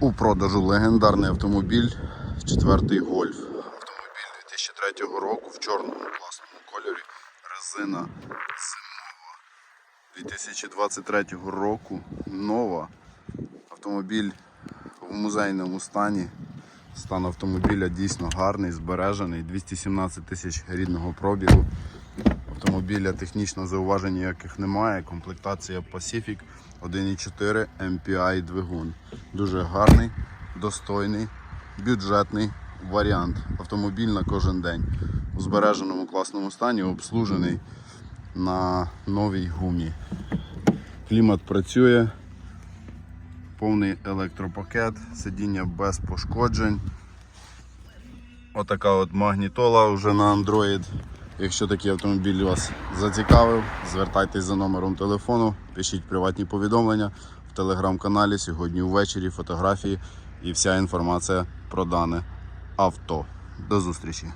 У продажу легендарний автомобіль, четвертий гольф. Автомобіль 2003 року в чорному класному кольорі. Резина зимова. 2023 року нова. Автомобіль в музейному стані. Стан автомобіля дійсно гарний, збережений. 217 тисяч рідного пробігу. Автомобіля технічно зауважень ніяких немає. Комплектація Pacific 1.4 MPI двигун. Дуже гарний, достойний, бюджетний варіант. Автомобіль на кожен день. У збереженому класному стані, обслужений на новій гумі. Клімат працює, повний електропакет, сидіння без пошкоджень. Отака от магнітола вже на Android. Якщо такий автомобіль вас зацікавив, звертайтесь за номером телефону, пишіть приватні повідомлення в телеграм-каналі. Сьогодні ввечері фотографії і вся інформація про дане авто. До зустрічі!